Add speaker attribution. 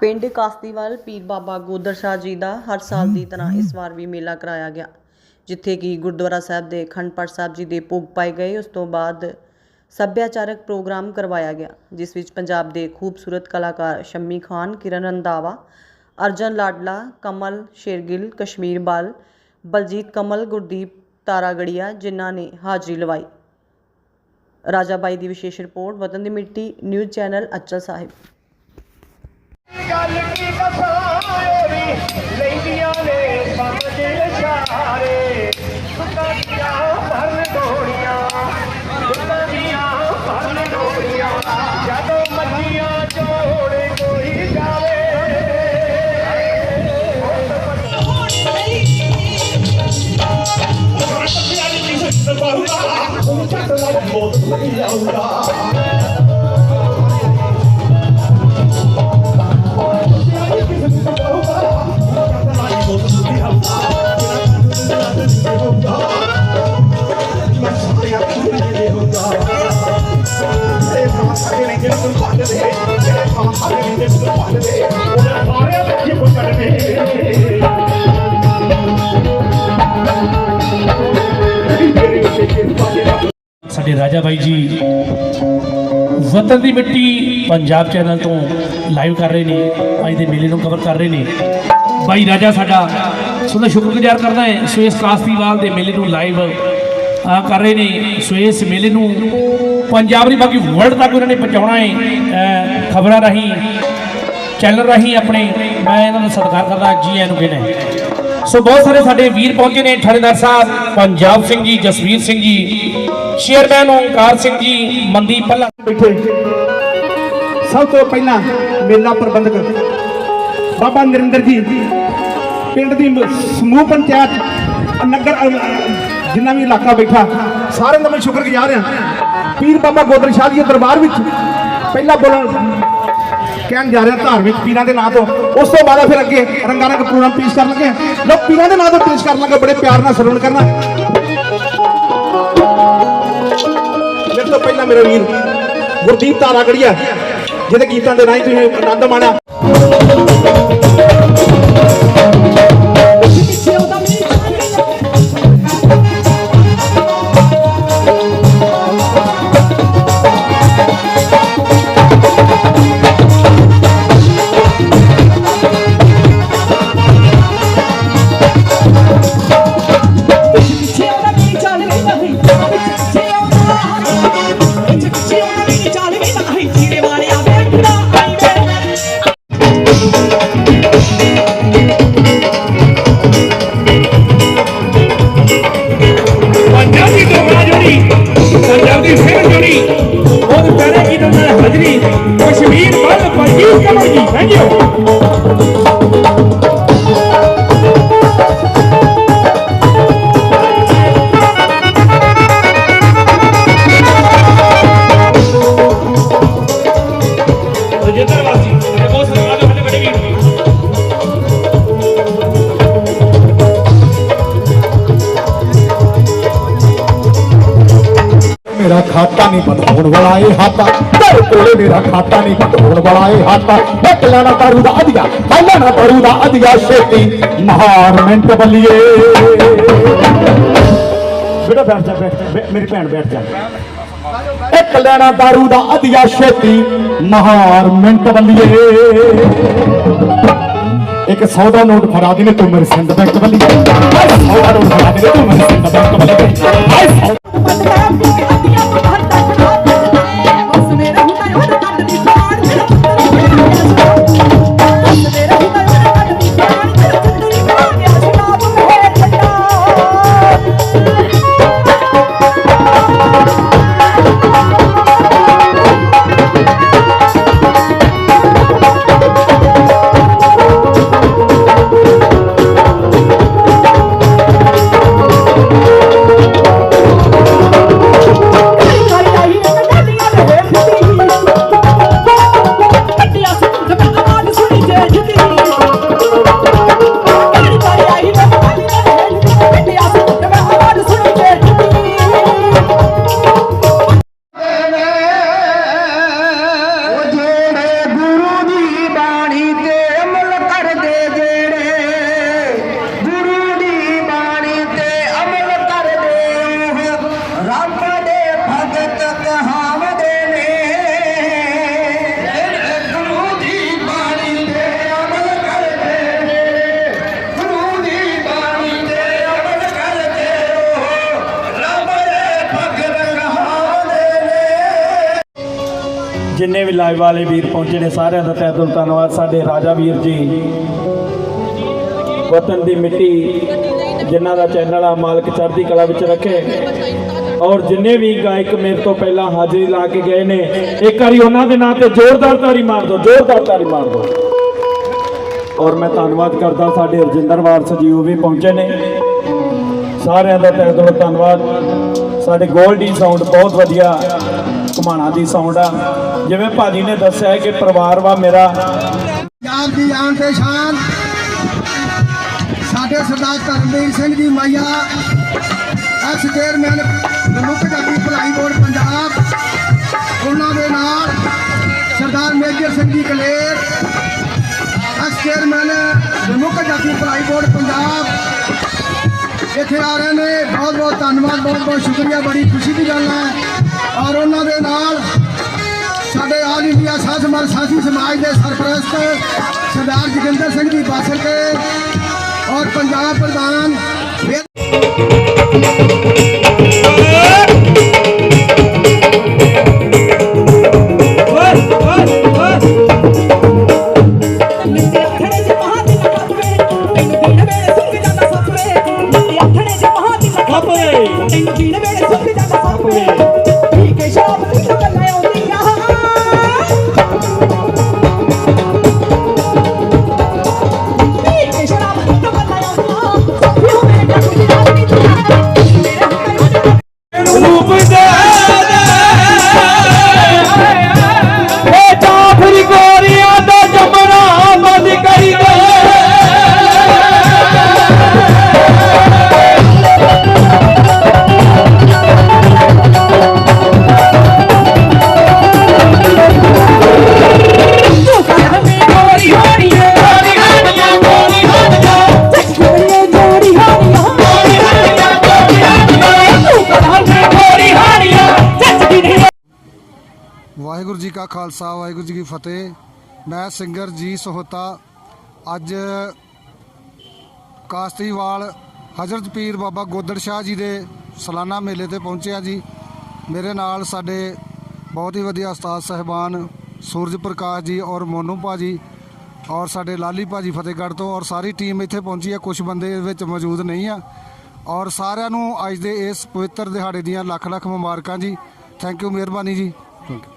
Speaker 1: ਪਿੰਡ ਕਾਸ਼ਤੀਵਾਲ ਪੀਰ ਬਾਬਾ ਗੋਦਰ ਸ਼ਾਹ ਜੀ ਦਾ ਹਰ ਸਾਲ ਦੀ ਤਰ੍ਹਾਂ ਇਸ ਵਾਰ ਵੀ ਮੇਲਾ ਕਰਾਇਆ ਗਿਆ, ਜਿੱਥੇ ਕਿ ਗੁਰਦੁਆਰਾ ਸਾਹਿਬ ਦੇ ਅਖੰਡ ਪਾਠ ਸਾਹਿਬ ਜੀ ਦੇ ਭੋਗ ਪਾਏ ਗਏ, ਉਸ ਤੋਂ ਬਾਅਦ ਸੱਭਿਆਚਾਰਕ ਪ੍ਰੋਗਰਾਮ ਕਰਵਾਇਆ ਗਿਆ, ਜਿਸ ਵਿੱਚ ਪੰਜਾਬ ਦੇ ਖੂਬਸੂਰਤ ਕਲਾਕਾਰ ਸ਼ੰਮੀ ਖਾਨ, ਕਿਰਨ ਰੰਧਾਵਾ, ਅਰਜਨ ਲਾਡਲਾ, ਕਮਲ ਸ਼ੇਰਗਿੱਲ, ਕਸ਼ਮੀਰ ਬਾਲ, ਬਲਜੀਤ ਕਮਲ, ਗੁਰਦੀਪ ਤਾਰਾਗੜੀਆ ਜਿਨ੍ਹਾਂ ਨੇ ਹਾਜ਼ਰੀ ਲਵਾਈ। ਰਾਜਾ ਬਾਈ ਦੀ ਵਿਸ਼ੇਸ਼ ਰਿਪੋਰਟ, ਵਤਨ ਦੀ ਮਿੱਟੀ, ਨਿਊਜ਼ ਚੈਨਲ ਅਚਲ ਸਾਹਿਬ।
Speaker 2: ਗੱਲ ਕੀ ਕਸਾਇਰੀ ਲੈਂਦੀਆਂ ਨੇ ਸਮਝ ਇਸ਼ਾਰੇ ਸੁੱਤਾਂ ਦੀਆਂ ਭਰਨ ਡੋਰੀਆਂ
Speaker 3: ਰਾਜਾ ਬਾਈ ਜੀ ਵਤਨ ਦੀ ਮਿੱਟੀ ਪੰਜਾਬ ਚੈਨਲ ਤੋਂ ਲਾਈਵ ਕਰ ਰਹੇ ਨੇ ਅੱਜ ਦੇ ਮੇਲੇ ਨੂੰ ਕਵਰ ਕਰ ਰਹੇ ਨੇ ਬਾਈ ਰਾਜਾ ਸਾਡਾ ਸੋ ਦਾ ਸ਼ੁਕਰਗੁਜ਼ਾਰ ਕਰਦਾ ਹੈ ਸੋ ਇਸ ਕਾਸਤੀਵਾਲ ਦੇ ਮੇਲੇ ਨੂੰ ਲਾਈਵ ਕਰ ਰਹੇ ਨੇ ਸੋ ਇਸ ਮੇਲੇ ਨੂੰ ਪੰਜਾਬ ਦੀ ਬਾਕੀ ਵਰਲਡ ਤੱਕ ਉਹਨਾਂ ਨੇ ਪਹੁੰਚਾਉਣਾ ਹੈ ਖਬਰਾਂ ਰਾਹੀਂ ਚੈਨਲ ਰਾਹੀਂ ਆਪਣੇ, ਮੈਂ ਇਹਨਾਂ ਦਾ ਸਤਿਕਾਰ ਕਰਦਾ ਜੀ ਆਇਆਂ ਨੂੰ ਕਹਿੰਦਾ ਹੈ। ਸੋ ਬਹੁਤ ਸਾਰੇ ਸਾਡੇ ਵੀਰ ਪਹੁੰਚੇ ਨੇ ਥਾਣੇਦਾਰ ਸਾਹਿਬ, ਪੰਜਾਬ ਸਿੰਘ ਜੀ, ਜਸਵੀਰ ਸਿੰਘ ਜੀ ਚੇਅਰਮੈਨ ਓਂਕਾਰ ਸਿੰਘ ਜੀ, ਮਨਦੀਪ ਪੱਲਾ
Speaker 4: ਬੈਠੇ। ਸਭ ਤੋਂ ਪਹਿਲਾਂ ਮੇਲਾ ਪ੍ਰਬੰਧਕ ਬਾਬਾ ਨਰਿੰਦਰ ਜੀ, ਪਿੰਡ ਦੀ ਸਮੂਹ ਪੰਚਾਇਤ, ਨਗਰ ਜਿੰਨਾ ਵੀ ਇਲਾਕਾ ਬੈਠਾ, ਸਾਰਿਆਂ ਦਾ ਮੈਂ ਸ਼ੁਕਰਗੁਜ਼ਾਰ ਹਾਂ। ਪੀਰ ਬਾਬਾ ਗੋਦਰ ਸ਼ਾਹ ਜੀ ਦੇ ਦਰਬਾਰ ਵਿੱਚ ਪਹਿਲਾਂ ਬੋਲਣ ਕਹਿਣ ਜਾ ਰਿਹਾ ਧਾਰਮਿਕ ਪੀਰਾਂ ਦੇ ਨਾਂ ਤੋਂ। ਉਸ ਤੋਂ ਬਾਅਦ ਫਿਰ ਅੱਗੇ ਰੰਗਾਰੰਗ ਪ੍ਰੋਗਰਾਮ ਪੇਸ਼ ਕਰਨ ਲੱਗੇ। ਹਾਂ। ਪੀਰਾਂ ਦੇ ਨਾਂ ਤੋਂ ਪੇਸ਼ ਕਰਨ ਲੱਗੇ, ਬੜੇ ਪਿਆਰ ਨਾਲ ਸਰਵਣ ਕਰਨਾ। ਮੇਰੇ ਤੋਂ ਪਹਿਲਾਂ ਮੇਰਾ ਵੀਰ ਗੁਰਦੀਪ ਤਾਰਾਗੜੀਆ ਜਿਹਦੇ ਗੀਤਾਂ ਦੇ ਰਾਹੀਂ ਤੁਸੀਂ ਆਨੰਦ ਮਾਣਿਆ। ਮੇਰਾ ਖਾਤਾ ਨਹੀਂ ਬੰਦ ਹੋਣ ਵਾਲਾ ਇਹ ਹਾਤਾ ਤੇਰੇ ਕੋਲੇ ਮੇਰਾ ਖਾਤਾ ਨਹੀਂ ਬੰਦ ਹੋਣ ਵਾਲਾ ਇਹ ਹਾਤਾ ਇੱਕ ਲੈਣਾ ਤਾਰੂ ਦਾ ਅਧਿਆ ਮੈਂ ਲੈਣਾ ਤਾਰੂ ਦਾ ਅਧਿਆ ਛੇਤੀ। ਮਹਾਰ ਮਿੰਟ ਬੱਲੀਏ। ਬੇਟਾ ਬੈਠ ਜਾ, ਬੈਠ ਮੇਰੀ ਭੈਣ ਬੈਠ ਜਾ। ਇੱਕ ਲੈਣਾ ਦਾਰੂ ਦਾ ਅਧਿਆ ਛੇਤੀ। ਮਹਾਰ ਮਿੰਟ ਬੱਲੀਏ। ਇੱਕ 100 ਦਾ ਨੋਟ ਫੜਾ ਦੇ ਨੇ ਤੂੰ ਮੇਰੇ ਸਿੰਧ ਬੈਂਕ ਬੱਲੀਏ।
Speaker 5: ਜਿੰਨੇ ਵੀ ਲਾਈਵ ਵਾਲੇ ਵੀਰ ਪਹੁੰਚੇ ਨੇ ਸਾਰਿਆਂ ਦਾ ਤਹਿ ਦਿਲੋਂ ਧੰਨਵਾਦ। ਸਾਡੇ ਰਾਜਾ ਵੀਰ ਜੀ, ਵਤਨ ਦੀ ਮਿੱਟੀ ਜਿਨ੍ਹਾਂ ਦਾ ਚੈਨਲ ਆ, ਮਾਲਕ ਚੜ੍ਹਦੀ ਕਲਾ ਵਿੱਚ ਰੱਖੇ। ਔਰ ਜਿੰਨੇ ਵੀ ਗਾਇਕ ਮੇਰੇ ਤੋਂ ਪਹਿਲਾਂ ਹਾਜ਼ਰੀ ਲਾ ਕੇ ਗਏ ਨੇ, ਇੱਕ ਵਾਰੀ ਉਹਨਾਂ ਦੇ ਨਾਂ ਤੇ ਜ਼ੋਰਦਾਰ ਤਾੜੀ ਮਾਰ ਦਿਓ, ਜ਼ੋਰਦਾਰ ਤਾੜੀ ਮਾਰ ਦਿਓ। ਔਰ ਮੈਂ ਧੰਨਵਾਦ ਕਰਦਾ ਸਾਡੇ ਰਜਿੰਦਰ ਵਾਰਸ ਜੀ, ਉਹ ਵੀ ਪਹੁੰਚੇ ਨੇ। ਸਾਰਿਆਂ ਦਾ ਤਹਿ ਦਿਲੋਂ ਧੰਨਵਾਦ। ਸਾਡੇ ਗੋਲਡੀ ਸਾਊਂਡ ਬਹੁਤ ਵਧੀਆ। ਘਮਾਣਾ ਦੀ ਸਾਊਂਡ ਆ। ਜਿਵੇਂ ਭਾਜੀ ਨੇ ਦੱਸਿਆ ਹੈ ਕਿ ਪਰਿਵਾਰ ਵਾ ਮੇਰਾ।
Speaker 6: ਪੰਜਾਬ ਦੀ ਆਨ ਤੇ ਸ਼ਾਨ ਸਾਡੇ ਸਰਦਾਰ ਧਰਮਵੀਰ ਸਿੰਘ ਜੀ ਮਾਈਆ ਐਕਸ ਚੇਅਰਮੈਨ ਮਨੁੱਖ ਜਾਤੀ ਭਲਾਈ ਬੋਰਡ ਪੰਜਾਬ। ਉਹਨਾਂ ਦੇ ਨਾਲ ਸਰਦਾਰ major Singh ji Kaler ex chairman ਮਨੁੱਖ ਜਾਤੀ ਭਲਾਈ ਬੋਰਡ ਪੰਜਾਬ। ਇੱਥੇ ਆ ਰਹੇ ਨੇ। ਬਹੁਤ ਬਹੁਤ ਧੰਨਵਾਦ ਬਹੁਤ ਬਹੁਤ ਸ਼ੁਕਰੀਆ। ਬੜੀ ਖੁਸ਼ੀ ਦੀ ਗੱਲ ਹੈ ਇੰਡੀਆ ਸਮਾਜ ਸਾਥੀ ਸਮਾਜ ਦੇ ਸਰਪ੍ਰਸਤ ਸਰਦਾਰ ਜੋਗਿੰਦਰ ਸਿੰਘ ਜੀ ਬਾਸਲ ਕੇ ਔਰ ਪੰਜਾਬ ਪ੍ਰਧਾਨ ਵਾਹਿਗੁਰੂ ਜੀ ਕਾ ਖਾਲਸਾ, ਵਾਹਿਗੁਰੂ ਜੀ ਕੀ ਫਤਿਹ। ਮੈਂ ਸਿੰਗਰ ਜੀ ਸੋਹਤਾ। ਅੱਜ ਕਾਸਤੀਵਾਲ ਹਜ਼ਰਤ ਪੀਰ ਬਾਬਾ ਗੋਦੜ ਸ਼ਾਹ ਜੀ ਦੇ ਸਾਲਾਨਾ ਮੇਲੇ ਤੇ ਪਹੁੰਚਿਆ ਜੀ। ਮੇਰੇ ਨਾਲ ਸਾਡੇ ਬਹੁਤ ਹੀ ਵਧੀਆ ਉਸਤਾਦ ਸਹਿਬਾਨ ਸੂਰਜ ਪ੍ਰਕਾਸ਼ ਜੀ ਔਰ ਮੋਨੂ ਭਾਜੀ ਔਰ ਸਾਡੇ ਲਾਲੀ ਭਾਜੀ ਫਤਿਹਗੜ੍ਹ ਤੋਂ ਔਰ ਸਾਰੀ ਟੀਮ ਇੱਥੇ ਪਹੁੰਚੀ ਹੈ। ਕੁਝ ਬੰਦੇ ਵਿੱਚ ਮੌਜੂਦ ਨਹੀਂ ਆ। ਔਰ ਸਾਰਿਆਂ ਨੂੰ ਅੱਜ ਦੇ ਇਸ ਪਵਿੱਤਰ ਦਿਹਾੜੇ ਦੀਆਂ ਲੱਖ ਲੱਖ ਮੁਬਾਰਕਾਂ ਜੀ। ਥੈਂਕ ਯੂ ਮਿਹਰਬਾਨੀ ਜੀ। Thank you